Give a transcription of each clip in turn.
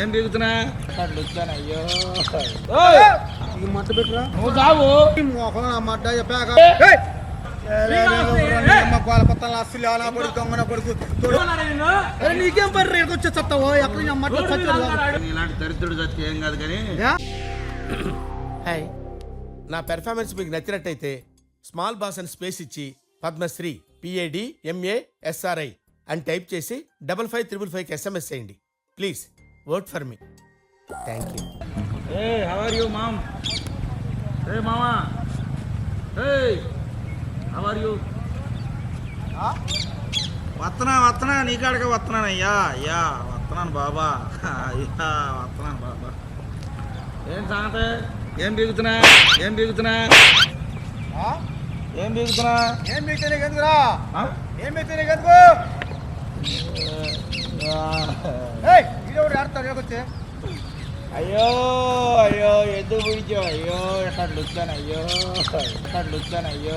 ఏం వచ్చాను అయ్యో ఈ మట్ట పెట్టురా. నువ్వు చావు. మడ్డ చెప్పాక. నీకేం పని వచ్చి చస్తావు ఎక్కడ మట్ట ఇలాంటి దరిద్రుడు చచ్చి ఏం కాదు కానీ హాయ్ నా పెర్ఫార్మెన్స్ మీకు నచ్చినట్టయితే స్మాల్ బాస్ అని స్పేస్ ఇచ్చి Padmashri P A D M A SRI అని టైప్ చేసి డబల్ ఫైవ్ త్రిబుల్ ఫైవ్కి ఎస్ఎంఎస్ చేయండి. Please work for me thank you hey how are you mom hey mama hey how are you వస్తున్నా వస్తున్నా నీ కాడికే వస్తున్నాను అయ్యా. అయ్యా వస్తున్నాను బాబా. అయ్యా వస్తున్నాను బాబా. ఏం సంగతి? ఏం బిగుతున్నా? ఏం బిగుతున్నా? ఏం బిగుతున్నా? ఏం ఎందుకురా? ఆ? ఏం మీకు ఎందుకు? ఇదెవరు ఆడతారు? రేపొచ్చి అయ్యో అయ్యో ఎందుకు పిలిచావు? అయ్యో ఎక్కడ వచ్చాను అయ్యో ఎక్కడ వచ్చాను అయ్యో.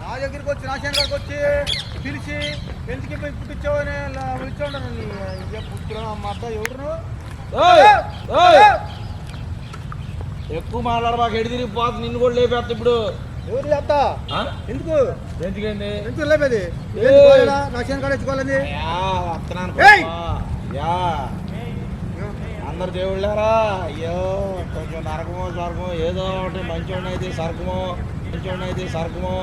నా దగ్గరికి వచ్చి నా శంకర్కి వచ్చి పిలిచి ఎందుకు పుట్టించావని పిలిచి ఉండను పుట్టిన మా అబ్బాయి ఎవరు! ఎక్కువ మాట్లాడబాక ఎడి తిరిగి పోతు నిన్ను కూడా లేపేస్తా ఇప్పుడు. ఎవరు? ఎందుకు? ఎందుకండి లేపేది? ఎత్తుకోవాలని? అందరు దేవుళ్ళారా అయ్యో కొంచెం నరకమో స్వర్గమో ఏదో ఒకటి మంచోడిని అయితే సరకమో మంచోడిని అయితే సరకమో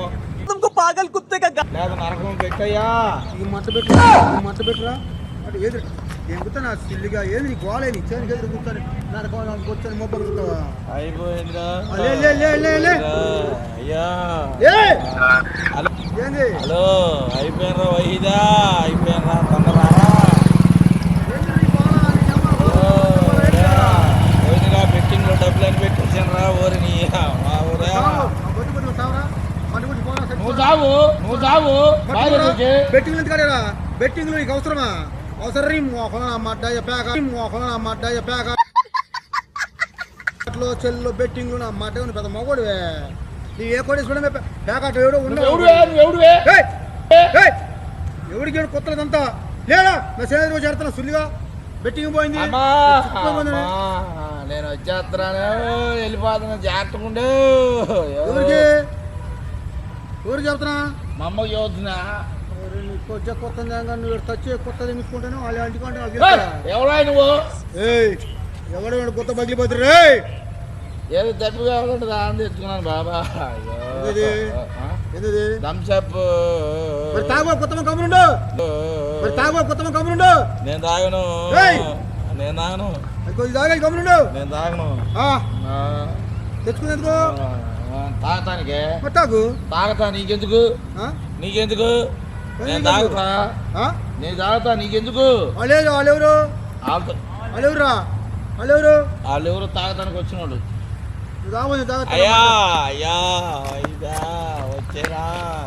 లేదా నరకం పెట్టయ్యా. ఈ మట్ట పెట్టురా ఈ మట్ట పెట్టురా ఏది ఎంగుతా నా సిల్లిగా. ఏది నీ గోళే నీ చేనికి ఎదురు కూర్చొని నరకం కూర్చొని మొబ్బలు కూర్చోవా? అయిపోయిందిరా. లే, లే, లే, లే, లే. అయ్యా. ఏయ్! హలో. ఏంది? హలో అయిపోయినరా వహీదా అయిపోయినరా తొందరారా? బెట్టింగ్ డబ్బులు అని ఓరి నీ మా ఊరా? నువ్వు. చావు. నువ్వు చావు. బెట్టింగ్లు ఎందుకు? బెట్టింగ్లు నీకు అవసరమా? అవసరం నీ మోకం నా మడ్డ చెప్పాక నీ మోకం నా చెప్పాక అట్లో చెల్లు బెట్టింగ్ నా పెద్ద మగోడివే నీ ఏ కోడి చూడమే ప్యాకెట్ ఎవడో ఉన్నావు ఎవడువే నువ్వు ఎవడువే ఎవడికి ఏడు కొత్తదంతా లేదా నా సేన రోజు ఆడుతున్నా సుల్లిగా బెట్టింగ్ పోయింది నేను వచ్చేస్తున్నాను వెళ్ళిపోతున్నా జాగ్రత్తగా ఉండు ఎవరికి ఎవరికి చెప్తున్నా? మా అమ్మకి చదువుతున్నా కొద్దిగా కొత్త నువ్వు టచ్ కొత్తది వాళ్ళు అంటుకుంటే ఎవరా నువ్వు? ఏయ్ ఎవడో వాడు కొత్త రే ఏదో కావాలంటే దాని తెచ్చుకున్నాను బాబా ఏది? ఏంది థమ్స్అప్ మరి తాగు కొత్త కమ్మునుండు మరి తాగు కొత్త కమ్మునుండు నేను తాగను! నేను తాగను. కొద్ది కమ్మునుండు నేను తాగను. తెచ్చుకునేందుకు? తాగటానికే తాగు. తాగతా నీకెందుకు? నీకెందుకు? నేను తాగుతా? నేను తాగుతా నీకెందుకు? వాళ్ళెవరు? వాళ్ళెవరు వాళ్ళెవరురా? వాళ్ళెవరు? వాళ్ళు ఎవరు తాగటానికి వచ్చిన వాళ్ళు అయ్యా అయ్యా వైదా వచ్చేరా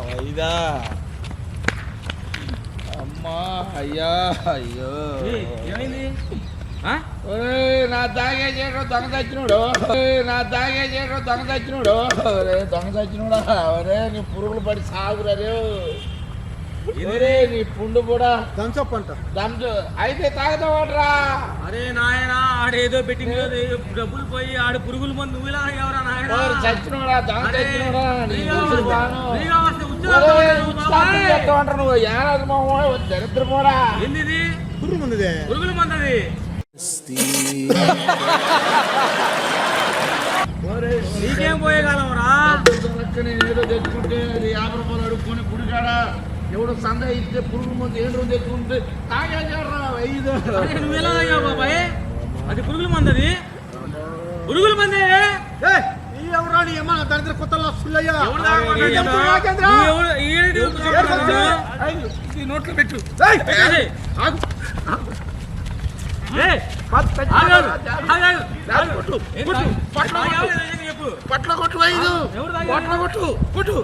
వైదా. అమ్మా అయ్యా అయ్యో. ఏమైంది? నా తాగే చేయడం దొంగ తెచ్చినోడు నా తాగే చేయడం దొంగ తెచ్చినోడు ఒరే దొంగ తెచ్చినోడా ఒరే నీ పురుగులు పడి సాగురా ఒరే నీ పుండు కూడా. థమ్స్అప్ అంట. దమ్జు అయితే తాగుతావాడ్రా అరే నాయనా ఆడేదో బెట్టింగ్ డబ్బులు పోయి ఆడ పురుగుల మందు నువ్వు ఇలా ఎవరా నాయనా? ఓరి చచ్చినోడా దొంగ అరే, తెచ్చినోడా నీ ఫ్రీగా ముసురు వస్తే- బాను. ఫ్రీగా వస్తే ఉద్యోగాలు ఒరేయ్, కావాలి నువ్వు ఏనాది మొహం దరిద్ర పోడా ఏంది ఇది పుర్రు ముందుదే. పురుగుల మందు అది నీకేం పోయేగాలం రా? నేను ఏదో తెచ్చుకుంటే అది యాభై రూపాయలు అడుక్కొని గుడికాడ. ఎవడో సంద ఇస్తే పురుగు మంది ఏడు రోజు తెచ్చుకుంటే తాగేసారా ఐదు. నువ్వు ఎలా తాగావు బాబాయ్ అది పురుగుల మందు అది? పురుగుల మందే? ఎవరా నీ అమ్మ దరిద్ర కొత్త సుల్లయ్యా? ఎవడు తాగమన్నాడు ఈ నిన్ను? ఎవరు నాకేంద్రా? నువ్వు ఎవడు- ఈడేంటి కూర్చోబెట్టావు ఏం నిన్ను? ఈ నోట్లో పెట్టు? పట్ల కొట్టు. ఐదు? పట్ల కొట్టు కొట్టు.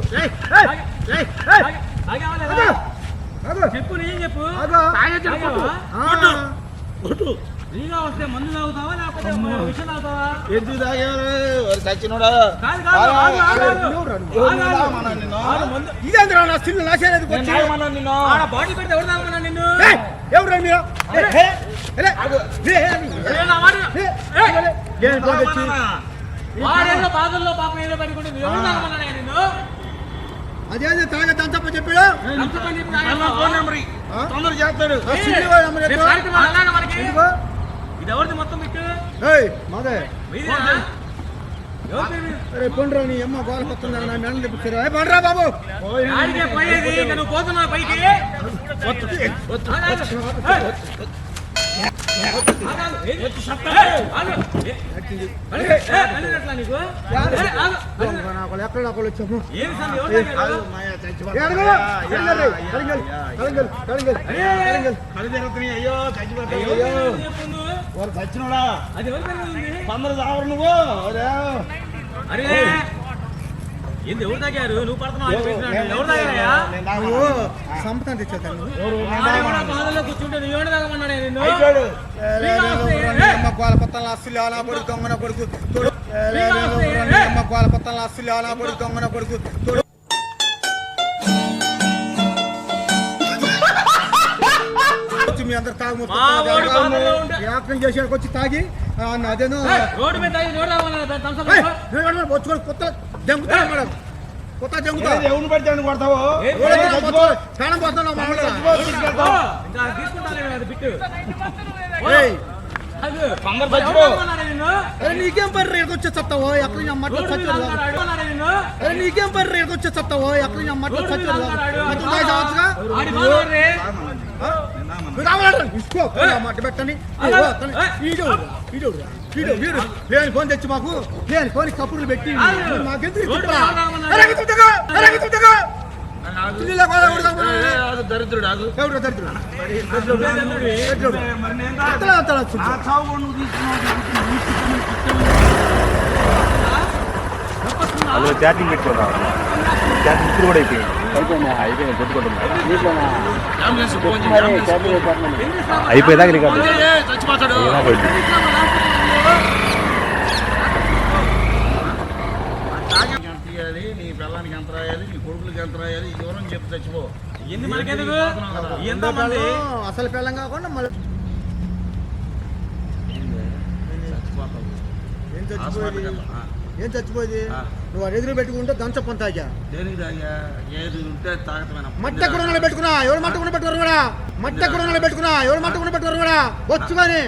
చెప్పు నేను చెప్పు కొట్టు ఫ్రీగా వస్తే మందు తాగుతావా లేకపోతే విషయం తాగుతావా ఎందుకు తాగేవారు ఎవరు చచ్చినోడా కాదు కాదు ఇదేంద్రా నా సిల్లు తాగమన్నా నిన్ను ఆడ బాడీ పెడితే ఎవరు తాగమన్నా నిన్ను ఎవరు మీరు. వాడేదో బాధల్లో పాపం ఏదో పడుకుంటే నువ్వు ఎవరు తాగమన్నాడు నిన్ను అదేంది తాగే దంచప్ప చెప్పాడు. తొందర చేస్తాడు. ఇది ఎవరిది మొత్తం మాదే? అరే పండ్రా నీ అమ్మ గోల కొత్తుంది నా మెడలు తెప్పించారు ఏ పండ్రా బాబు. ఆడికే పోయేది ఇక నువ్వు పోతున్నావు పైకి. ఎక్కడ నాకు వచ్చాము ఏం సంగతి? ఎవరు అయ్యో నువ్వు? చచ్చినోడా నువ్వు అరే ఏంది ఎవరు తాగారు? నువ్వు పడుతున్నావు. ఎవరు? తాగారయ్యా? నువ్వు. సంపతం కూర్చుంటే నువ్వు గోల పత్తాల అస్సులు దొంగన కొడుకు. గోల పత్తాల అస్సులు దొంగన కొడుకు. మీ అందరు తాగు చేసాడు వచ్చి తాగి అదేనో రోడ్డు మీద తాగి రోడ్డు వచ్చుకొని కొత్త జంగుతా మేడం. కొత్త జంగుతా ఏది ఎవరిని పడితే వాడిని కొడతావు? ప్రాణం పోతున్నావు ఎవరు నీకేం పని రేపు వచ్చే చస్తావో ఎక్కడ నీ అమ్మట్లో అరే నీకేం పని రేపు వచ్చే చస్తావో ఎక్కడ నీ అమ్మట్లో రోడ్డు లేని ఫోన్ తెచ్చి మాకు లేని ఫోన్ కప్పులు పెట్టి దరిద్రుడు ఎవరు దరిద్రుడు? తండ్రివి. దరిద్రుడు. ఇప్పుడు కూడా అయిపోయింది. అయిపోయేదాకా రికార్డు నీ పిల్లానికి ఎంత రాయాలి నీ కొడుకులకి ఎంత రాయాలి ఈ వివరం చెప్పి చచ్చిపో అసలు పిల్లం కాకుండా మళ్ళీ ఏం చచ్చిపోయేది. ఏం చచ్చిపోయేది. నువ్వు ఎదురు పెట్టుకుంటే దంచప్పని తాగా దేనికి తాగా? ఏది ఉంటే తాగటమేనా మట్ట కూడా పెట్టుకున్నా ఎవరు మట్ట కూడా పెట్టుకోరు కూడా మట్ట కూడా పెట్టుకున్నా ఎవరు మట్ట కూడా పెట్టుకోరు కూడా వచ్చు కానీ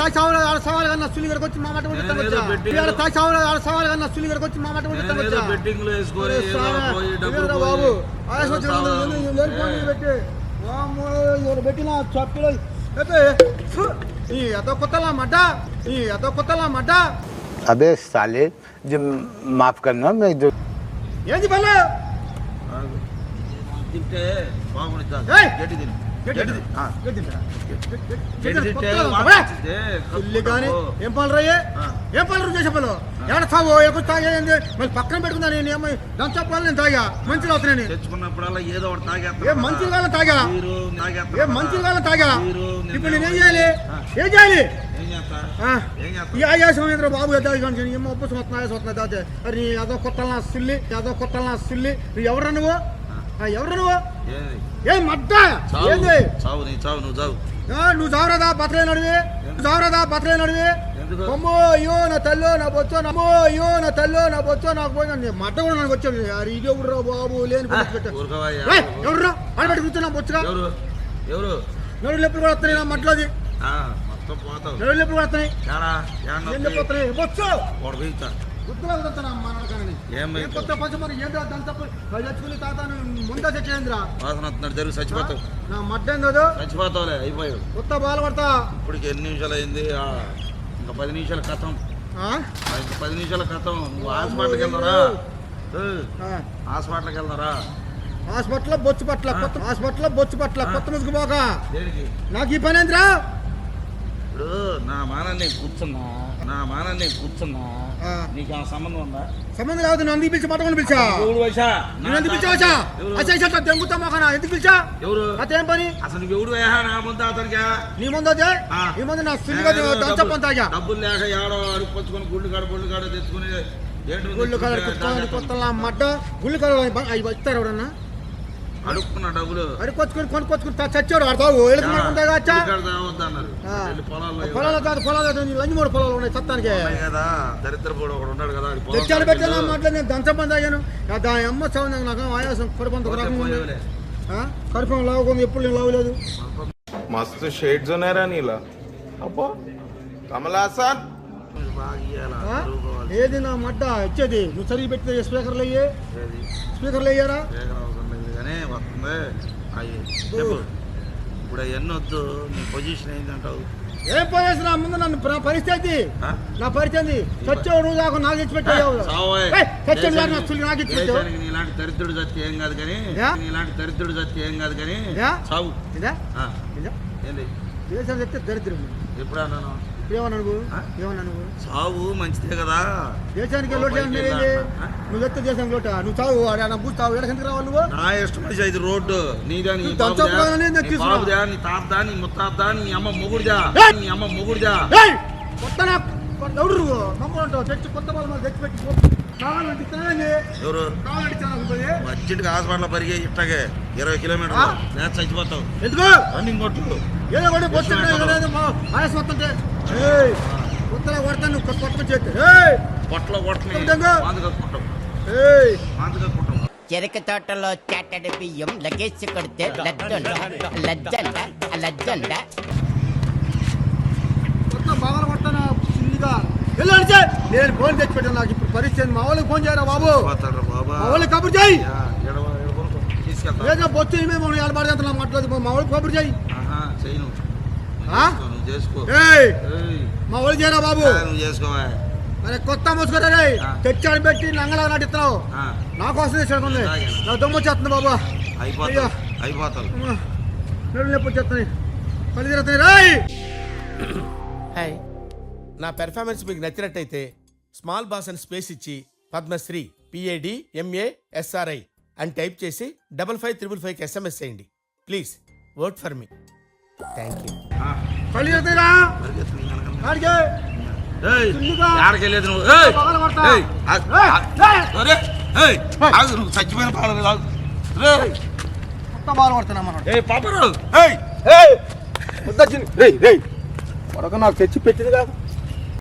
తాగి సావాలి ఆడ సవాల్ కన్నా సుల్లి గడికి వచ్చి మా మట్ట కూడా వచ్చా? బెట్టింగ్ ఆడ సావాలి కన్నా సుల్లి గడికి వచ్చి మా మట్ట కూడా వేసుకొని బాబు? పెట్టి? ఎవరు పెట్టిన చప్పిలో. అయితే ఈ అదో కొత్తలా మడ్డ ఈ అదో కొత్తలా మడ్డ. अबे साले जो माफ करना मैं जो ఏంది పల్లె ఆగు. తింటే బాగుంటుంది ఏయ్! గడ్డి తిని గడ్డి గడ్డి తిని. ఆ. గడ్డి తింటా. గడ్డి తింటే కొత్తలా ఉందా? వాసన బా! వచ్చింది. పుల్లి కానీ కప్పు. ఏం పనులు రయ్యే ఆ. ఏం పనులు చేసే పనులు ఏడ తాగు ఎక్కడ తాగేది మళ్ళీ పక్కన పెట్టుకున్నా నేను ఏమో దంచా పనులు నేను తాగా మంచిగా అవుతున్నాయి నేను. తెచ్చుకున్నప్పుడల్లా ఏదో ఒకటి తాగేస్తా ఏ మంచి కాలం తాగా మీరు తాగేస్తా ఏ మంచి కాలం తాగా మీరు నిన్న ఇప్పుడు నేను ఏం చేయాలి ఏం చేయాలి ఆయాసం ఏంద్ర బాబు ఎద్దా కానీ ఏమో ఒప్పసు వస్తున్నా ఆయాసం వస్తున్నా దాతే అరే నీ అదో కొత్తలా సిల్లి అదో కొత్తలా సిల్లి నువ్వు ఎవరు నువ్వు ఎవరు నువ్వు ఏది ఏ ఏంది చావు నీ చావు నువ్వు చావు నువ్వు చావరాదా బతలే నడివి నువ్వు చావరాదా బతలే నడివి అమ్మో అయ్యో నా తల్లో నా బొచ్చో అమ్మో అయ్యో నా తల్లో నా బొచ్చో నాకు పోయినా మడ్డ కూడా నాకు వచ్చాడు ఇది ఎవరు బాబు లేని ఆ, పెట్టు ఊరుకోవయ్యా. ఎవరు ఆడబెట్టి కూర్చున్నా బొచ్చుగా ఎవరు ఎవరు కూడా వస్తున్నాయి నా మట్లోది మొత్తం పోతావు. ఎప్పుడు వస్తున్నాయి ఏం వాడు నాన్నగారిని. కొత్త పంచ మరి? ఏంద్రా దాని తప్పు? చచ్చుకుని తాత ముందా చచ్చేంద్రా వాసన వస్తున్నాడు జరుగు చచ్చిపోతావు. నా మడ్డ ఏందో చచ్చిపోతావులే అయిపోయావు. కొత్త బాల పడతా ఇప్పటికి ఎన్ని నిమిషాలు అయింది? ఆ, ఇంకా పది నిమిషాల కథం. ఆ? ఇంకా పది నిమిషాల కథం. నువ్వు హాస్పిటల్కి వెళ్దారా. హాస్పిటల్కి వెళ్దారా హాస్పిటల్ బొచ్చు పట్ల కొత్త హాస్పిటల్ బొచ్చు పట్ల కొత్త ముసుగు పోక. దేనికి? నాకు ఈ పని ఏంద్రా? ఇప్పుడు నా మానాన్ని నేను కూర్చున్నా నా మానాన్ని నేను కూర్చున్నా ఆ. నీకు ఏమైనా సంబంధం ఉందా? సంబంధం లేదు నన్ను పిలిచి పట్టుకొని పిలిచా? ఎవరు వచ్చా నేను ఎందుకు పిలిచావచ్చా ఎవరు? అచ్చా దెంగుతా మొఖనా? ఎందుకు పిలిచా? ఎవరు? అదేం పని? అసలు నువ్వు ఎవడు నా ముందు అతనికి? నీ ముందు అదే ఆ. నీ ముందు నా సుల్లిగా దంచప్పని తాగా. డబ్బులు లేక ఏడో అడుపుకొచ్చుకొని గుళ్ళు కాడ గుళ్ళు కాడ తెచ్చుకుని గుళ్ళు కుత్తాని తాగేస్తాం. కొత్తలా మడ్డ గుళ్ళు అవి ఇస్తారు ఎవరన్నా? అడుక్కున్న డబ్బులు. కొనుక్కొచ్చుకుని చచ్చాడు పొలాలు పొలాలు మూడు పొలాలు ఉన్నాయి చత్తానికి. కదా దరిద్ర కదా పెట్టాను మాట్లాడి నేను దంచబంది అయ్యాను. దాని అమ్మ నాకు ఆయాసం కడుపంత ఒక కడుపు లావుకుంది ఎప్పుడు నేను మస్తు షేడ్స్ ఉన్నారా నీలా. అబ్బో కమలాసన్ ఏది నా మడ్డ? వచ్చేది నువ్వు సరిగి పెట్టి స్పీకర్లు అయ్యే. స్పీకర్లు అయ్యారా? కానీ వస్తుంది. అయ్యి చెప్పు. ఇప్పుడు అవన్నీ వద్దు. నీ పొజిషన్ ఏంటంటావు? ఏం పోయేసి నా ముందు నన్ను నా పరిస్థితి? నా పరిస్థితి చచ్చావు నువ్వు నాకు నాకు ఇచ్చి పెట్టావు. సావోయ్. చచ్చాడు నాకు దేశానికి- నాకు ఇచ్చి పెట్టావు. దేశానికి నీలాంటి దరిద్రుడు చచ్చి ఏం కాదు కానీ యా? నీలాంటి దరిద్రుడు చచ్చి ఏం కాదు కానీ? సావు. ఇదా? ఆ, ఇదా? ఏంది? దేశం చెప్తే దరిద్రం ఎప్పుడు అన్నాను సావు మంచిదే కదా. దేశానికి లోటు? నువ్వు చెప్తే దేశం లోట? నువ్వు చావు నా బూస్తావు ఎక్కడ ఎందుకు రావాలి నువ్వు? నా ఇష్టం వచ్చి ఇది రోడ్డు. నీదా నీ బాబుదా, నేను నీ తాతదా? నీ ముత్తాతదా? నీ అమ్మ మొగుడుదా! నీ అమ్మ మొగుడుదా! కొత్త నా కొత్త ఎవడు నువ్వు? నమ్మంటావు తెచ్చి కొత్త వాళ్ళు మాకు తెచ్చి పెట్టి. పో. కావాలంటే ఇస్తున్నానండి ఎవరు. అర్జెంట్గా హాస్పిటల్ పరిగే ఇట్టగే ఇరవై కిలోమీటర్లు. ఆ? లేదా చచ్చిపోతావు. ఎందుకు? రన్నింగ్ కొట్టు. ఏదో ఒకటి కొత్తగా కొడతాను నువ్వు కొత్త ఏయ్ పొట్టలో కొట్టని చెరక తోటలో చాటడి బియ్యం లగేజ్ కొడితే లజ్జండ లజ్జండ లజ్జండ కొత్త బాగా చిల్లిగా వెళ్ళండి సార్ నేను ఫోన్ తెచ్చి పెట్టాను నాకు ఇప్పుడు పరిస్థితి మా వాళ్ళకి ఫోన్ చేయరా బాబు? మా వాళ్ళకి కబురు చేయి. లేదా బొచ్చు మేము ఏడబాటు చేస్తున్నా మాట్లాడదు మా వాళ్ళకి కబురు చేయి. ఆహా, చేసుకో. ఏయ్! ఏయ్, మా వాళ్ళు చేయరా బాబు? నువ్వు చేసుకోవా మరి కొత్త మూసుకోరా. తెచ్చాడు పెట్టి నంగలా నటిస్తున్నావు. నా కోసం తెచ్చాడు ఉంది. నా దొమ్మ వచ్చేస్తుంది బాబు. నొప్పి పని తిరుగుతున్నాయి. రాయ్ హాయ్ నా పెర్ఫార్మెన్స్ మీకు నచ్చినట్టయితే స్మాల్ బాస్ అని స్పేస్ ఇచ్చి Padmashri P A D M A SRI అని టైప్ చేసి డబల్ ఫైవ్ త్రిబుల్ ఫైవ్కి ఎస్ఎంఎస్ చేయండి. Please work for me thank you ఆ, పని తిరుగుతున్నాయిరా పరిగెత్తు, నీ వెనకాల. ఆడికే ఏయ్, చిల్లుగా. యాడికెళ్ళేది నువ్వు నువ్వు చచ్చిపోయిన రేయ్ మరొక నాకు తెచ్చి పెట్టింది కాదు.